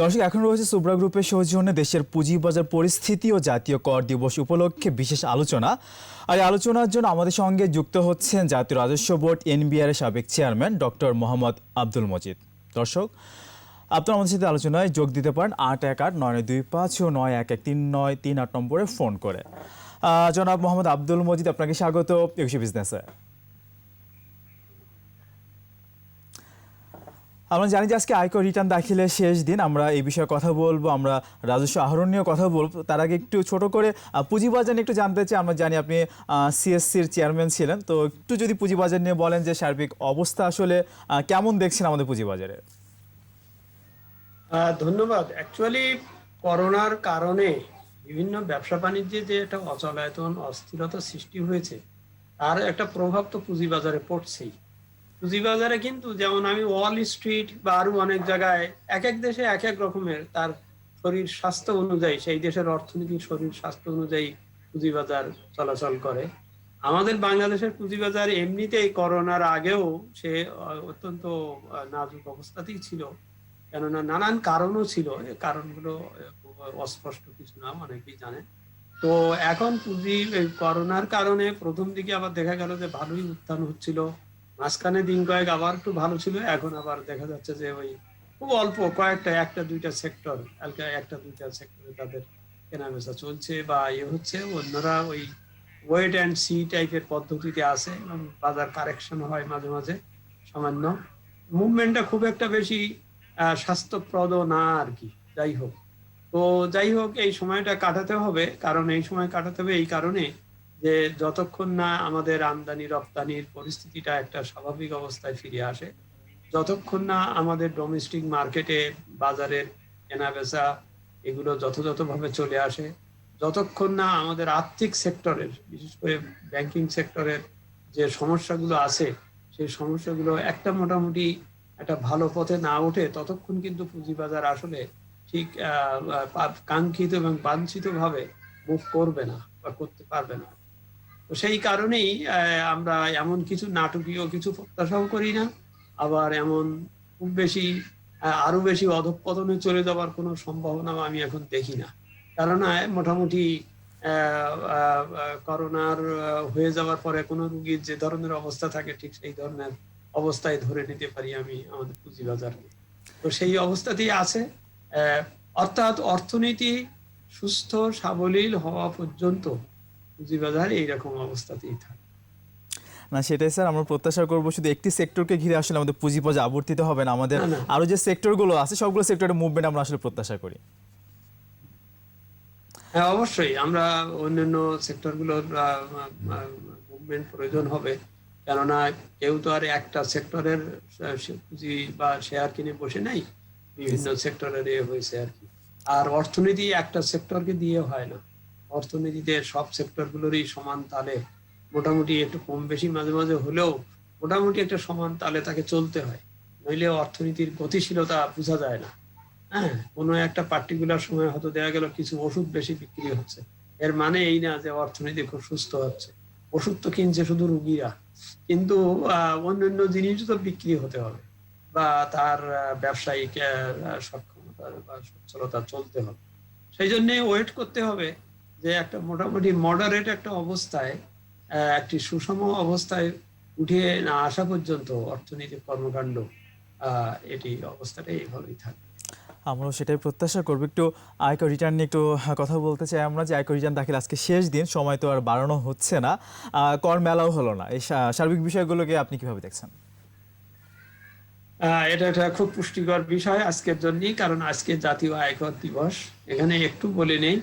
দর্শক, এখন রয়েছে সুব্রা গ্রুপের সৌজন্যে দেশের পুঁজিবাজার পরিস্থিতি ও জাতীয় কর দিবস উপলক্ষে বিশেষ আলোচনা। আর আলোচনার জন্য আমাদের সঙ্গে যুক্ত হচ্ছেন জাতীয় রাজস্ব বোর্ড এনবিআর এর সাবেক চেয়ারম্যান ডক্টর মোহাম্মদ আব্দুল মজিদ। দর্শক, আপনারা আমাদের সাথে আলোচনায় যোগ দিতে পারেন আট এক আট নয় দুই পাঁচ ও নয় এক এক তিন নয় তিন আট নম্বরে ফোন করে। জনাব মোহাম্মদ আব্দুল মজিদ, আপনাকে স্বাগত। একুশে বিজনেসে আমরা জানি যে আজকে আয়কর রিটার্ন দাখিলের শেষ দিন, আমরা এই বিষয়ে কথা বলব, আমরা রাজস্ব আহরণ নিয়ে কথা বলব। তার আগে একটু ছোট করে পুঁজিবাজার একটু জানতে চাই, আমরা জানি আপনি সিএসসির চেয়ারম্যান ছিলেন, তো একটু যদি পুঁজিবাজার নিয়ে বলেন যে সার্বিক অবস্থা আসলে কেমন দেখছেন আমাদের পুঁজিবাজারে? ধন্যবাদ। অ্যাকচুয়ালি করোনার কারণে বিভিন্ন ব্যবসা বাণিজ্যে যে একটা অচলায়তন, অস্থিরতা সৃষ্টি হয়েছে, তার একটা প্রভাব তো পুঁজিবাজারে পড়ছেই। পুঁজিবাজারে কিন্তু যেমন আমি ওয়াল স্ট্রিট বা আরও অনেক জায়গায় এক এক দেশে এক এক রকমের তার শরীর স্বাস্থ্য অনুযায়ী, সেই দেশের অর্থনীতি শরীর স্বাস্থ্য অনুযায়ী পুঁজিবাজার চলাচল করে। আমাদের বাংলাদেশের পুঁজিবাজার এমনিতেই করোনার আগেও সে অত্যন্ত নাজুক অবস্থাতেই ছিল। কেননা নানান কারণও ছিল কারণগুলো অস্পষ্ট কিছু না, অনেকেই জানে। তো এখন পুঁজি করোনার কারণে প্রথম দিকে আবার দেখা গেল যে ভালোই উত্থান হচ্ছিল। মাঝখানে দিন কয়েক আবার একটু ভালো ছিল, এখন আবার দেখা যাচ্ছে যে ওই খুব অল্প কয়েকটা, একটা, দুইটা সেক্টর একটা দুইটা সেক্টরে তাদের কেনা বেচা চলছে বা ইয়ে হচ্ছে। অন্যরা ওই ওয়েট অ্যান্ড সি টাইপের পদ্ধতিতে আছে এবং বাজার কারেকশন হয় মাঝে মাঝে, সামান্য। মুভমেন্টটা খুব একটা বেশি স্বাস্থ্যপ্রদ না আর কি, যাই হোক। তো যাই হোক, এই সময়টা কাটাতে হবে, কারণ এই সময় কাটাতে হবে এই কারণে যে যতক্ষণ না আমাদের আমদানি, রপ্তানির পরিস্থিতিটা একটা স্বাভাবিক অবস্থায় ফিরে আসে, যতক্ষণ না আমাদের ডোমেস্টিক মার্কেটে বাজারের কেনা বেচা এগুলো যথাযথভাবে চলে আসে, যতক্ষণ না আমাদের আর্থিক সেক্টরের, বিশেষ করে ব্যাংকিং সেক্টরের যে সমস্যাগুলো আছে, সেই সমস্যাগুলো একটা মোটামুটি একটা ভালো পথে না ওঠে ততক্ষণ কিন্তু পুঁজিবাজার আসলে ঠিক কাঙ্ক্ষিত এবং বাঞ্ছিত ভাবে মুভ করবে না বা করতে পারবে না। তো সেই কারণেই আমরা এমন কিছু নাটকীয় কিছু প্রত্যাশাও করি না। আবার এমন খুব বেশি আরও বেশি অধঃপতনে চলে যাওয়ার কোনো সম্ভাবনা আমি এখন দেখি না। কেননা, মোটামুটি করোনার হয়ে যাওয়ার পরে কোনো রুগীর যে ধরনের অবস্থা থাকে, ঠিক সেই ধরনের অবস্থায় ধরে নিতে পারি আমি আমাদের পুঁজিবাজারকে। তো সেই অবস্থাতেই আছে। অর্থাৎ অর্থনীতি সুস্থ, সাবলীল হওয়া পর্যন্ত পুঁজিবাজার এইরকম অবস্থাতেই থাকে। না সেটাই স্যার আমরা প্রত্যাশা করব শুধু একটি সেক্টরকে ঘিরে আসলে আমাদের পুঁজিবাজার আবর্তিত হবে না আমাদের যে সেক্টরগুলো আছে সবগুলো মুভমেন্ট আমরা আসলে প্রত্যাশা করি। হ্যাঁ অবশ্যই আমরা অন্যান্য সেক্টরগুলোর মুভমেন্ট প্রয়োজন হবে কেননা কেউ তো আর একটা সেক্টরের পুঁজি বা শেয়ার কিনে বসে নাই বিভিন্ন সেক্টরের এ হয়েছে আর কি। আর অর্থনীতি একটা সেক্টরকে দিয়ে হয় না। অর্থনীতিতে সব সেক্টরগুলোরই সমান তালে, মোটামুটি একটু কম বেশি মাঝে মাঝে হলেও মোটামুটি একটা সমান তালে তাকে চলতে হয়। নইলে অর্থনীতির গতিশীলতা বোঝা যায় না। হ্যাঁ কোনো একটা পার্টিকুলার সময় হয়তো দেখা গেল কিছু ওষুধ বেশি বিক্রি হচ্ছে। এর মানে এই না যে অর্থনীতি খুব সুস্থ হচ্ছে। ওষুধ তো কিনছে শুধু রুগীরা। কিন্তু অন্যান্য জিনিস তো বিক্রি হতে হবে। বা তার ব্যবসায়িক সক্ষমতা বা সচ্ছলতা চলতে হবে। সেই জন্য ওয়েট করতে হবে। যে একটা মোটামুটি মডারেট একটা অবস্থায় একটি সুষম অবস্থায় উঠে না আসা পর্যন্ত অর্থনৈতিক কর্মকাণ্ড এটি অবস্থাটা এইভাবেই থাকবে আমরাও সেটাই প্রত্যাশা করব। একটু আয়কর রিটার্ন নিয়ে একটু কথা বলতে চাই আমরা যে আয়কর রিটার্ন দাখিল আজকে শেষ দিন সময় তো আর বাড়ানো হচ্ছে না। কর মেলাও হলো না। এই সার্বিক বিষয়গুলোকে আপনি কীভাবে দেখছেন? এটা একটা খুব পুষ্টিকর বিষয় আজকের জন্য কারণ আজকে জাতীয় আয়কর দিবস। এখানে একটু বলে নেই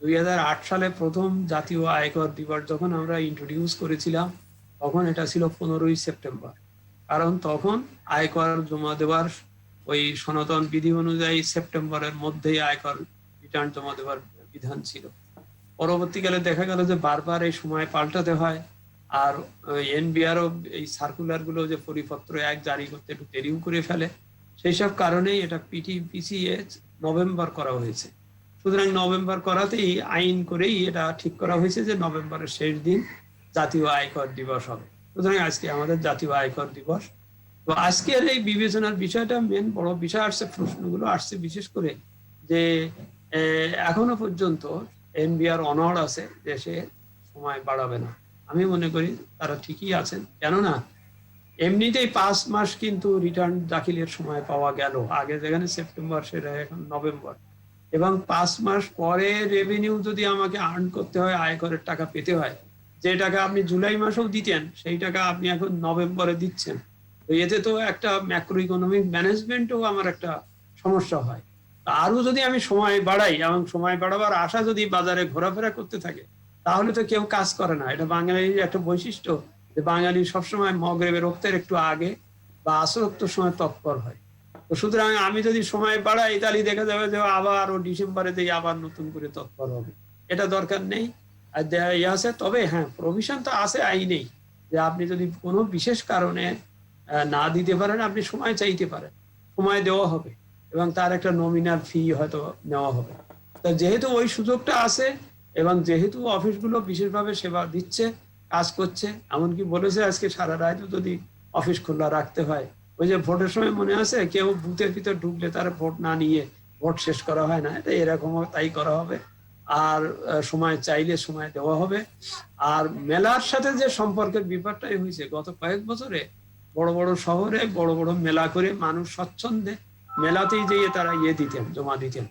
দুই হাজার আট সালে প্রথম জাতীয় আয়কর দিবস যখন আমরা ইন্ট্রোডিউস করেছিলাম, তখন এটা ছিল পনেরোই সেপ্টেম্বর। কারণ তখন আয়কর জমা দেওয়ার ওই সনাতন বিধি অনুযায়ী সেপ্টেম্বরের মধ্যেই আয়কর রিটার্ন জমা দেওয়ার বিধান ছিল। পরবর্তীকালে দেখা গেল যে বারবার এই সময় পাল্টাতে হয়, আর এনবিআরও এই সার্কুলারগুলো যে পরিপত্র এক জারি করতে একটু দেরিও করে ফেলে, সেই সব কারণেই এটা পিটি পিসিএ নভেম্বর করা হয়েছে। সুতরাং নভেম্বর করাতেই আইন করেই এটা ঠিক করা হয়েছে যে নভেম্বরের শেষ দিন জাতীয় আয়কর দিবস হবে। সুতরাং আজকে আমাদের জাতীয় আয়কর দিবস। তো আজকের এই বিবেচনার বিষয়টা মেন বড় বিষয় আসছে, প্রশ্নগুলো আসছে বিশেষ করে যে এখনও পর্যন্ত এনবিআর অনড় আছে, দেশে সময় বাড়াবে না। আমি মনে করি তারা ঠিকই আছেন। কেননা, এমনিতেই পাঁচ মাস কিন্তু রিটার্ন দাখিলের সময় পাওয়া গেল। আগে যেখানে সেপ্টেম্বর, সেটা এখন নভেম্বর। এবং পাঁচ মাস পরে রেভিনিউ যদি আমাকে আর্ন করতে হয়, আয়করের টাকা পেতে হয়, যে টাকা আপনি জুলাই মাসেও দিতেন, সেই টাকা আপনি এখন নভেম্বরে দিচ্ছেন। তো এতে তো একটা ম্যাক্রো ইকোনমিক ম্যানেজমেন্টও আমার একটা সমস্যা হয়। আরও যদি আমি সময় বাড়াই এবং সময় বাড়াবার আশা যদি বাজারে ঘোরাফেরা করতে থাকে, তাহলে তো কেউ কাজ করে না। এটা বাঙালির একটা বৈশিষ্ট্য যে বাঙালি সবসময় মগরেবের রক্তের একটু আগে বা আসরক্তর সময় তৎপর হয়। তো সুতরাং আমি যদি সময় বাড়াই, তাহলে দেখা যাবে যে আবার ও ডিসেম্বরে দিয়ে আবার নতুন করে তৎপর হবে। এটা দরকার নেই। আর ইয়ে আছে, তবে হ্যাঁ প্রভিশন তো আছে আইনেই যে আপনি যদি কোনো বিশেষ কারণে না দিতে পারেন, আপনি সময় চাইতে পারেন। সময় দেওয়া হবে এবং তার একটা নমিনাল ফি হয়তো নেওয়া হবে। তা যেহেতু ওই সুযোগটা আছে এবং যেহেতু অফিসগুলো বিশেষভাবে সেবা দিচ্ছে, কাজ করছে, এমনকি বলেছে আজকে সারা রাত যদি অফিস খোলা রাখতে হয় ওই যে ভোটের সময় মনে আছে? কেউ বুথের ভিতর ঢুকলে তার ভোট না নিয়ে ভোট শেষ করা হয় না। এটা এরকমও তাই করা হবে। আর সময় চাইলে সময় দেওয়া হবে। আর মেলার সাথে যে সম্পর্কের ব্যাপারটাই হয়েছে, গত কয়েক বছরে বড় বড় শহরে বড় বড় মেলা করে মানুষ স্বচ্ছন্দে মেলাতেই যেয়ে তারা ইয়ে দিতেন, জমা দিতেন।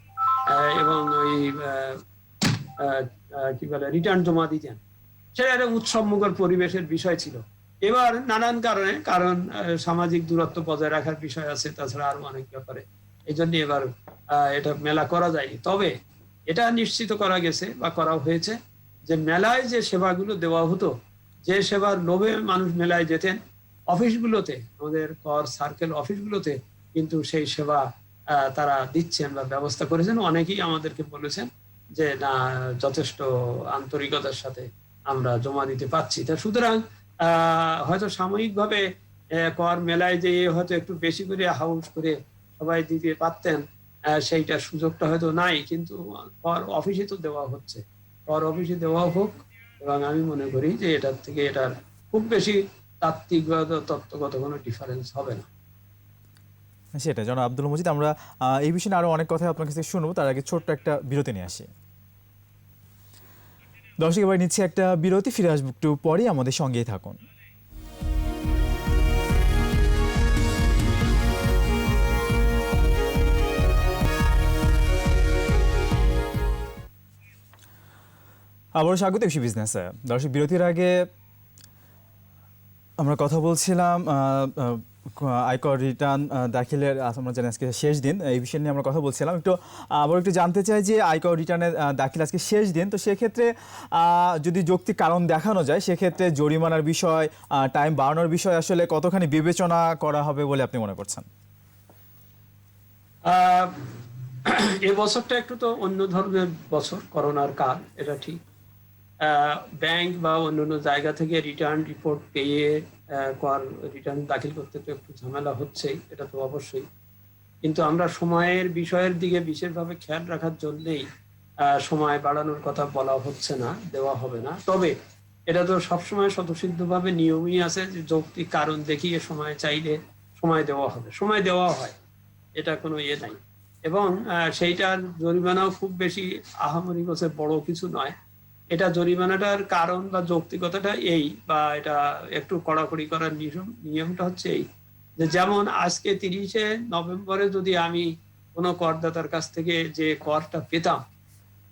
এবং ওই কি বলে, রিটার্ন জমা দিতেন। সেটা একটা উৎসবমুখর পরিবেশের বিষয় ছিল। এবার নানান কারণে, কারণ সামাজিক দূরত্ব বজায় রাখার বিষয় আছে, তাছাড়া আরও অনেক ব্যাপারে। এই জন্য এবার এটা মেলা করা যায়নি। তবে এটা নিশ্চিত করা গেছে বা করা হয়েছে যে মেলায় যে সেবাগুলো দেওয়া হতো, যে সেবার লোভে মানুষ মেলায় যেতেন, অফিসগুলোতে, আমাদের কর সার্কেল অফিসগুলোতে কিন্তু সেই সেবা তারা দিচ্ছেন বা ব্যবস্থা করেছেন। অনেকেই আমাদেরকে বলেছেন যে, না, যথেষ্ট আন্তরিকতার সাথে আমরা জমা দিতে পারছি। তা সুতরাং হয়তো সাময়িকভাবে কর মেলায় যে হয়তো একটু বেশি করে হাউস করে সবাই দিতে পারতেন সেইটা সুযোগটা হয়তো নাই, কিন্তু কর অফিসে তো দেওয়া হচ্ছে। কর অফিসে দেওয়া হোক, এবং আমি মনে করি যে এটার থেকে এটার খুব বেশি তাত্ত্বিক তত্ত্বগত কোনো ডিফারেন্স হবে না। সেটা জন আব্দুল মজিদ, আমরা এই বিষয়ে আরও অনেক কথা আপনার কাছে শুনব, তার আগে ছোট্ট একটা বিরতি নিয়ে আসি। দর্শক, এবার নিচ্ছে একটা বিরতি, ফিরে আসব একটু পরেই, আমাদের সঙ্গেই থাকুন। আবারও স্বাগত কৃষি বিজনেসে। দর্শক, বিরতির আগে আমরা কথা বলছিলাম আয়কর রিটার্ন দাখিলের আমরা জানি আজকে শেষ দিন। এই বিষয় নিয়ে আমরা কথা বলছিলাম। একটু আবার একটু জানতে চাই যে আয়কর রিটার্নের দাখিল আজকে শেষ দিন। তো সেক্ষেত্রে যদি যৌক্তিক কারণ দেখানো যায়, সেক্ষেত্রে জরিমানার বিষয় টাইম বাড়ানোর বিষয় আসলে কতখানি বিবেচনা করা হবে বলে আপনি মনে করছেন? এ বছরটা একটু তো অন্য ধরনের বছর, করোনার কাল, এটা ঠিক। ব্যাংক বা অন্যান্য জায়গা থেকে রিটার্ন রিপোর্ট পেয়ে কর রিটার্ন দাখিল করতে তো একটু ঝামেলা হচ্ছেই, এটা তো অবশ্যই। কিন্তু আমরা সময়ের বিষয়ের দিকে বিশেষভাবে খেয়াল রাখার জন্যেই সময় বাড়ানোর কথা বলা হচ্ছে না, দেওয়া হবে না। তবে এটা তো সবসময় স্বতঃসিদ্ধভাবে নিয়মই আছে যে যৌক্তিক কারণ দেখিয়ে সময় চাইলে সময় দেওয়া হবে। সময় দেওয়া হয়, এটা কোনো ইয়ে নাই। এবং সেইটার জরিমানাও খুব বেশি আহামরি গোছে বড় কিছু নয়। এটা জরিমানাটার কারণ বা যৌক্তিকতাটা এই বা এটা একটু কড়াকড়ি করার নিয়ম, নিয়মটা হচ্ছে এই যে যেমন আজকে তিরিশে নভেম্বরে যদি আমি কোনো করদাতার কাছ থেকে যে করটা পেতাম,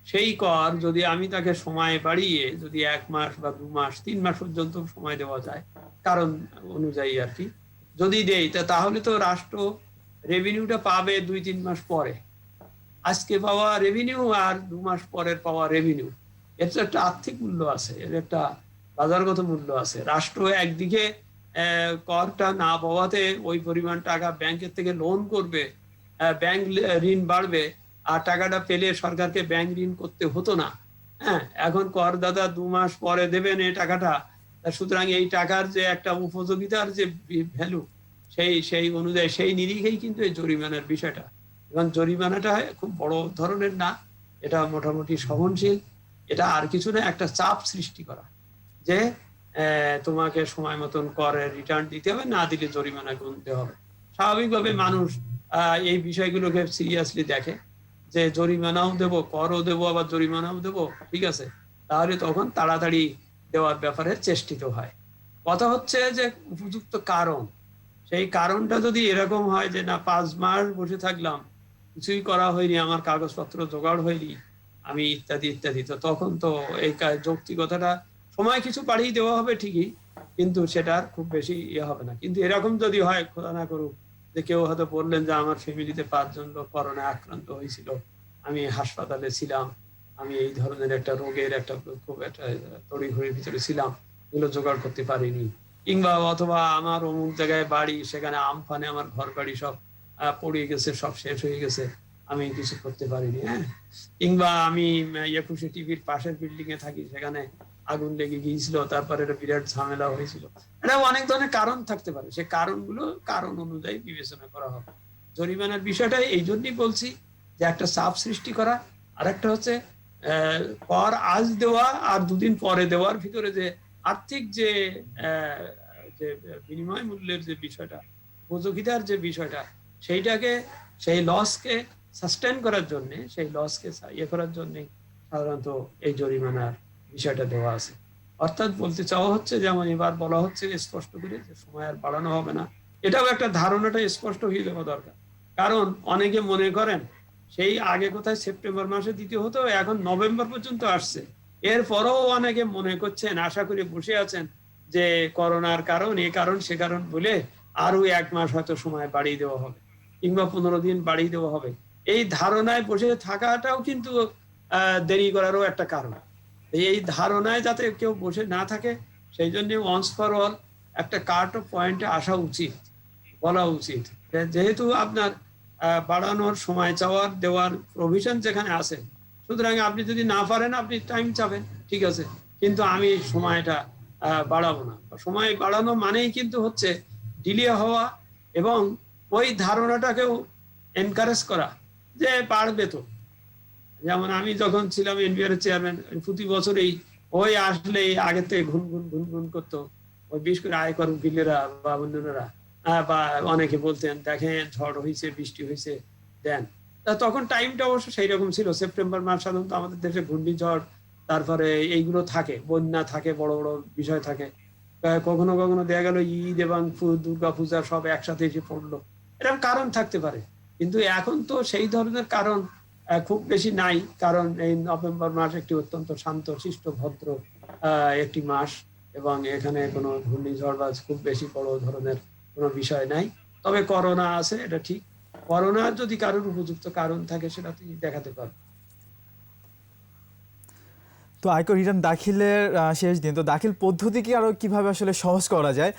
সেই কর যদি আমি তাকে সময় বাড়িয়ে যদি এক মাস বা দু মাস, তিন মাস পর্যন্ত সময় দেওয়া যায়, কারণ অনুযায়ী আর কি, যদি দেই তাহলে তো রাষ্ট্র রেভিনিউটা পাবে দুই, তিন মাস পরে। আজকে পাওয়া রেভিনিউ আর দু মাস পরের পাওয়া রেভিনিউ এর একটা আর্থিক মূল্য আছে, এর একটা বাজারগত মূল্য আছে। রাষ্ট্র একদিকে করটা না পাওয়াতে ওই পরিমাণ টাকা ব্যাংকের থেকে লোন করবে ব্যাংক ঋণ বাড়বে, আর টাকাটা পেলে সরকারকে ব্যাংক ঋণ করতে হতো না। হ্যাঁ এখন করদাতা দু মাস পরে দেবেন এই টাকাটা সুতরাং এই টাকার যে একটা উপযোগিতার যে ভ্যালু সেই সেই অনুযায়ী, সেই নিরিখেই কিন্তু এই জরিমানার বিষয়টা। এবং জরিমানাটা খুব বড় ধরনের না, এটা মোটামুটি সহনশীল। এটা আর কিছু না, একটা চাপ সৃষ্টি করা। যে তোমাকে সময় মতন করে রিটার্ন দিতে হবে, না দিলে জরিমানা গুনতে হবে। স্বাভাবিকভাবে মানুষ এই বিষয়গুলোকে সিরিয়াসলি দেখে যে জরিমানাও দেব, করও দেব, আবার জরিমানাও দেব, ঠিক আছে? তাহলে তখন তাড়াতাড়ি দেওয়ার ব্যাপারে চেষ্টিত হয়। কথা হচ্ছে যে, উপযুক্ত কারণ। সেই কারণটা যদি এরকম হয় যে, না, পাঁচ মাস বসে থাকলাম, কিছুই করা হয়নি, আমার কাগজপত্র জোগাড় হয়নি আমি ইত্যাদি ইত্যাদি। তো তখন তো এই কা- যৌক্তিকতাটা সময় কিছু বাড়িয়ে দেওয়া হবে ঠিকই, কিন্তু সেটা আর খুব বেশি ইয়ে হবে না। কিন্তু এরকম যদি হয়, খোদা না করুক, যে কেউ হয়তো বললেন যে আমার ফ্যামিলিতে পাঁচজন লোক করোনায় আক্রান্ত হয়েছিল, আমি হাসপাতালে ছিলাম, আমি এই ধরনের একটা রোগের একটা খুব একটা তড়ি তড়িঘড়ির ভিতরে ছিলাম, এগুলো জোগাড় করতে পারিনি। কিংবা অথবা আমার অমুক জায়গায় বাড়ি, সেখানে আমফানে আমার ঘর বাড়ি সব পড়ে গেছে, সব শেষ হয়ে গেছে। আমি কিছু করতে পারিনি। হ্যাঁ কিংবা আমি একুশে টিভির পাশের বিল্ডিং এ থাকি, সেখানে আগুন লেগে গিয়েছিল, তারপরে একটা বিরাট ঝামেলা হয়েছিল। এটা অনেক ধরনের কারণ থাকতে পারে। সে কারণগুলো কারণ অনুযায়ী বিবেচনা করা হবে। জরিমানার বিষয়টা এই জন্যই বলছি যে একটা চাপ সৃষ্টি করা আর একটা হচ্ছে কর আজ দেওয়া আর দুদিন পরে দেওয়ার ভিতরে যে আর্থিক যে যে বিনিময় মূল্যের যে বিষয়টা, উপযোগিতার যে বিষয়টা, সেইটাকে, সেই লসকে সাস্টেন করার জন্য, সেই লসকে ইয়ে করার জন্য সাধারণত এই জরিমানার বিষয়টা দেওয়া আছে। অর্থাৎ বলতে চাওয়া হচ্ছে, যেমন এবার বলা হচ্ছে স্পষ্ট করে যে সময় আর বাড়ানো হবে না। এটাও একটা ধারণাটা স্পষ্ট হয়ে যাওয়া দরকার। কারণ অনেকে মনে করেন, সেই আগে কোথায় সেপ্টেম্বর মাসে দিতে হতো, এখন নভেম্বর পর্যন্ত আসছে। এরপরও অনেকে মনে করছেন, আশা করে বসে আছেন যে করোনার কারণ, এ কারণ, সে কারণ বলে আরও এক মাস হয়তো সময় বাড়িয়ে দেওয়া হবে। কিংবা পনেরো দিন বাড়িয়ে দেওয়া হবে। এই ধারণায় বসে থাকাটাও কিন্তু দেরি করারও একটা কারণ। এই ধারণায় যাতে কেউ বসে না থাকে, সেই জন্য ওয়ান্স ফর অল একটা কার্ট অফ পয়েন্টে আসা উচিত, বলা উচিত। যেহেতু আপনার বাড়ানোর সময় চাওয়ার, দেওয়ার প্রভিশন যেখানে আছে, সুতরাং আপনি যদি না পারেন, আপনি টাইম চাবেন ঠিক আছে। কিন্তু আমি সময়টা বাড়াবো না। সময় বাড়ানো মানেই কিন্তু হচ্ছে ডিলে হওয়া এবং ওই ধারণাটাকেও এনকারেজ করা। যে পারবে তো। যেমন আমি যখন ছিলাম এনবিআর চেয়ারম্যান প্রতি বছরেই ওই আসলে আগে থেকে ঘুন ঘুন ঘুন ঘুন করতো। ওই বিশেষ করে আয়কর উকিলেরা বা অন্যরা বা অনেকে বলতেন, দেখেন ঝড় হয়েছে বৃষ্টি হয়েছে দেন। তখন টাইমটা অবশ্য সেই রকম ছিল। সেপ্টেম্বর মাস সাধারণত আমাদের দেশে ঘূর্ণিঝড়, তারপরে এইগুলো থাকে, বন্যা থাকে, বড় বড় বিষয় থাকে। কখনো কখনো দেখা গেল ঈদ এবং দুর্গা পূজা সব একসাথে এসে পড়ল। এরকম কারণ থাকতে পারে। কিন্তু এখন তো সেই ধরনের কারণ খুব বেশি নাই। কারণ এই নভেম্বর মাস একটি অত্যন্ত শান্ত, শিষ্ট, ভদ্র একটি মাস এবং এখানে কোনো ঘূর্ণিঝড় বা খুব বেশি বড় ধরনের কোনো বিষয় নাই। তবে করোনা আছে, এটা ঠিক। করোনার যদি কারোর উপযুক্ত কারণ থাকে, সেটা তিনি দেখাতে পারবেন। তো আয়কর রিটার্ন দাখিলের শেষ দিন। তো দাখিল পদ্ধতি কি আরও কীভাবে আসলে সহজ করা যায়?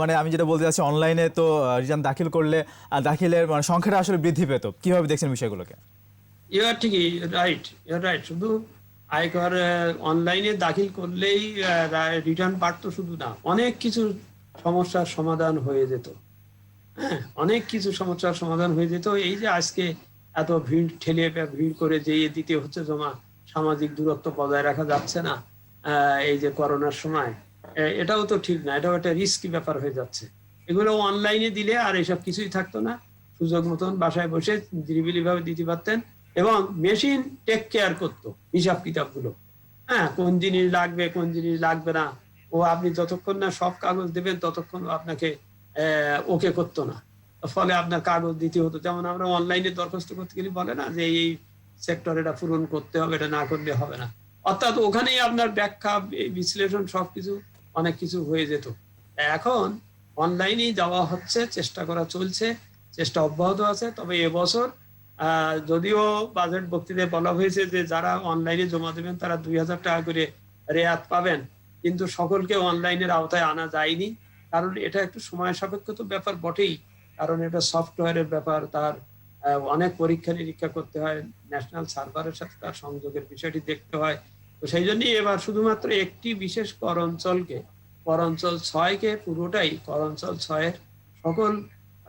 মানে আমি যেটা বলতে চাচ্ছি অনলাইনে তো রিটার্ন দাখিল করলে দাখিলের মানে সংখ্যাটা আসলে বৃদ্ধি পেত। কীভাবে দেখছেন বিষয়গুলোকে? ইউ আর ঠিকই রাইট ইউ রাইট শুধু আয়কর অনলাইনে দাখিল করলেই রিটার্ন বাড়তো শুধু না, অনেক কিছু সমস্যার সমাধান হয়ে যেত। হ্যাঁ অনেক কিছু সমস্যার সমাধান হয়ে যেত। এই যে আজকে এত ভিড়, ঠেলে ভিড় করে যেয়ে দিতে হচ্ছে জমা সামাজিক দূরত্ব বজায় রাখা যাচ্ছে না এই যে করোনার সময়। এটাও তো ঠিক না, এটাও একটা রিস্কি ব্যাপার হয়ে যাচ্ছে। এগুলো অনলাইনে দিলে আর এসব কিছুই থাকতো না। সুযোগ মতন বাসায় বসে নিরিবিলি ভাবে দিতে পারতেন এবং মেশিন টেক কেয়ার করতো হিসাব কিতাবগুলো। হ্যাঁ কোন জিনিস লাগবে, কোন জিনিস লাগবে না। ও আপনি যতক্ষণ না সব কাগজ দেবেন, ততক্ষণ আপনাকে ওকে করতো না। ফলে আপনার কাগজ দিতে হতো। যেমন আমরা অনলাইনে দরখাস্ত করতে গেলে বলে না যে এই সেক্টর এটা পূরণ করতে হবে, এটা না করলে হবে না। অর্থাৎ ওখানেই আপনার ব্যাখ্যা, বিশ্লেষণ সবকিছু অনেক কিছু হয়ে যেত। এখন অনলাইনেই যাওয়া হচ্ছে, চেষ্টা করা চলছে, চেষ্টা অব্যাহত আছে। তবে এবছর যদিও বাজেট বক্তৃতায় বলা হয়েছে যে যারা অনলাইনে জমা দেবেন, তারা দুই হাজার টাকা করে রেয়াত পাবেন। কিন্তু সকলকে অনলাইনের আওতায় আনা যায়নি। কারণ এটা একটু সময় সাপেক্ষ তো ব্যাপার বটেই। কারণ এটা সফটওয়্যারের ব্যাপার, তার অনেক পরীক্ষা নিরীক্ষা করতে হয় ন্যাশনাল সার্ভারের সাথে তার সংযোগের বিষয়টি দেখতে হয়। তো সেই জন্যই এবার শুধুমাত্র একটি বিশেষ কর অঞ্চলকে, কর অঞ্চল ছয়কে পুরোটাই কর অঞ্চল ছয়ের সকল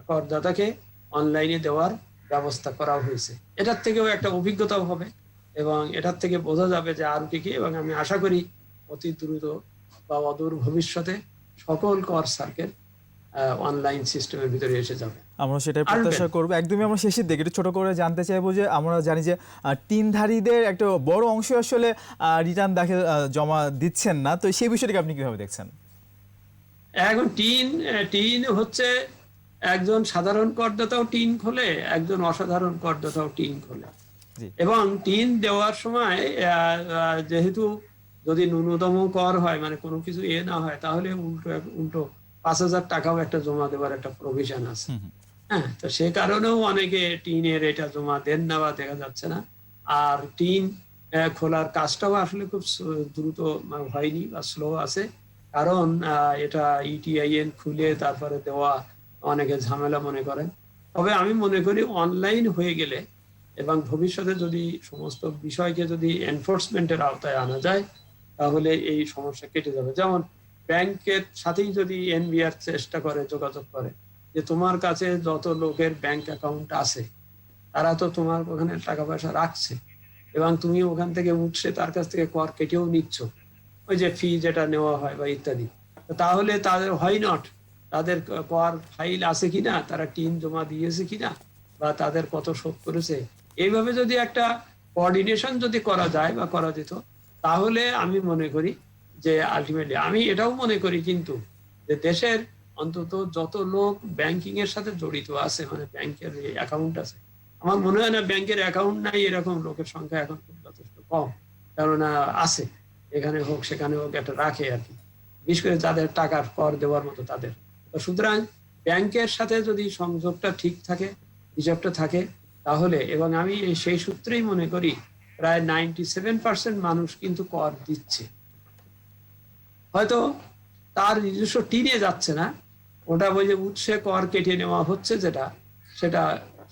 করদাতাকে অনলাইনে দেওয়ার ব্যবস্থা করা হয়েছে। এটার থেকেও একটা অভিজ্ঞতাও হবে এবং এটার থেকে বোঝা যাবে যে আর কি কি এবং আমি আশা করি অতি দ্রুত বা অদূর ভবিষ্যতে সকল কর সার্কেল অনলাইন সিস্টেমের ভিতরে এসে যাবে। আমরা সেটাই প্রত্যাশা করব। একদমই আমরা শেষের দিকে একটু ছোট করে জানতে চাইব যে আমরা জানি যে টিনধারীদের একটা বড় অংশ আসলে রিটার্ন দাখিল জমা দিচ্ছেন না। তো সেই বিষয়টাকে আপনি কীভাবে দেখছেন? এখন টিন টিন হচ্ছে একজন সাধারণ করদাতাও টিন খোলে একজন অসাধারণ করদাতাও টিন খোলে। এবং টিন দেওয়ার সময় যেহেতু যদি ন্যূনতম কর হয় মানে কোনো কিছু এ না হয় তাহলে উল্টো উল্টো পাঁচ হাজার টাকাও একটা জমা দেওয়ার একটা প্রভিশন আছে। হ্যাঁ তো সে কারণেও অনেকে টিনের এটা জমা দেন না বা দেখা যাচ্ছে না। আর টিন খোলার কাজটাও আসলে খুব দ্রুত হয়নি বা স্লো আছে। কারণ এটা ইটিআইএন খুলে তারপরে দেওয়া অনেকে ঝামেলা মনে করেন। তবে আমি মনে করি অনলাইন হয়ে গেলে এবং ভবিষ্যতে যদি সমস্ত বিষয়কে যদি এনফোর্সমেন্টের আওতায় আনা যায় তাহলে এই সমস্যা কেটে যাবে। যেমন ব্যাংকের সাথেই যদি এনবিআর চেষ্টা করে, যোগাযোগ করে, যে তোমার কাছে যত লোকের ব্যাংক অ্যাকাউন্ট আছে, তারা তো তোমার ওখানে টাকা পয়সা রাখছে এবং তুমি ওখান থেকে উঠছে, তার কাছ থেকে কর কেটেও নিচ্ছ, ওই যে ফি যেটা নেওয়া হয় বা ইত্যাদি। তাহলে তাদের হয় নট তাদের কর ফাইল আছে কিনা, তারা টিন জমা দিয়েছে কিনা, বা তাদের কত শোধ করেছে? এইভাবে যদি একটা কোঅর্ডিনেশন যদি করা যায় বা করা যেত, তাহলে আমি মনে করি যে আলটিমেটলি আমি এটাও মনে করি কিন্তু যে দেশের অন্তত যত লোক ব্যাংকিং এর সাথে জড়িত আছে মানে ব্যাংকের অ্যাকাউন্ট আছে, আমার মনে হয় না ব্যাংকের অ্যাকাউন্ট নাই এরকম লোকের সংখ্যা এখন খুব যথেষ্ট কম। কেননা আছে, এখানে হোক, সেখানে হোক একটা রাখে আর কি। বিশেষ করে যাদের টাকার কর দেওয়ার মতো তাদের। সুতরাং ব্যাংকের সাথে যদি সংযোগটা ঠিক থাকে, হিসাবটা থাকে, তাহলে এবং আমি সেই সূত্রেই মনে করি, প্রায় নাইনটি সেভেন পার্সেন্ট মানুষ কিন্তু কর দিচ্ছে। হয়তো তার নিজস্ব টিনে যাচ্ছে না। ওটা ওই যে উৎসে কর কেটে নেওয়া হচ্ছে যেটা, সেটা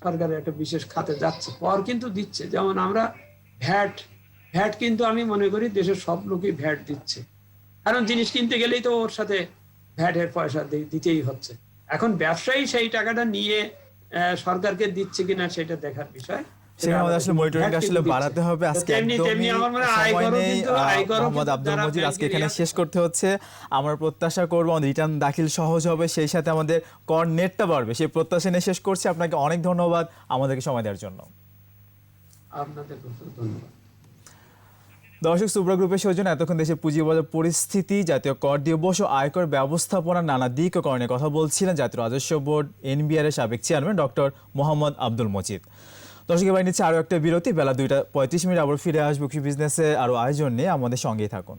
সরকারের একটা বিশেষ খাতে যাচ্ছে। কর কিন্তু দিচ্ছে। যেমন আমরা ভ্যাট ভ্যাট কিন্তু আমি মনে করি দেশের সব লোকই ভ্যাট দিচ্ছে। কারণ জিনিস কিনতে গেলেই তো ওর সাথে ভ্যাটের পয়সা দিতেই হচ্ছে। এখন ব্যবসায়ী সেই টাকাটা নিয়ে সরকারকে দিচ্ছে কিনা সেটা দেখার বিষয়। সেখানে আমাদের আসলে মনিটরিং আসলে বাড়াতে হবে। আজকে একদমই হয় সময় নেই মোহাম্মদ আব্দুল মজিদ আজকে এখানে শেষ করতে হচ্ছে। আমরা প্রত্যাশা করব আমাদের রিটার্ন দাখিল সহজ হবে সেই সাথে আমাদের কর নেটটা বাড়বে। সেই প্রত্যাশা নিয়ে শেষ করছি। আপনাকে অনেক ধন্যবাদ আমাদেরকে সময় দেওয়ার জন্য। ধন্যবাদ। দর্শক সুব্রা গ্রুপের সৌজন্য এতক্ষণ দেশের পুঁজিবাজার পরিস্থিতি জাতীয় কর দিবস ও আয়কর ব্যবস্থাপনার নানা দিক ও করণের কথা বলছিলেন জাতীয় রাজস্ব বোর্ড এনবিআর এর সাবেক চেয়ারম্যান ডক্টর মোহাম্মদ আব্দুল মজিদ। দর্শক, এবার নিচ্ছে আরও একটা বিরতি। বেলা দুইটা পঁয়ত্রিশ মিনিট আবার ফিরে আসব কিছু বিজনেসে আরও আয়োজন নিয়ে আমাদের সঙ্গেই থাকুন।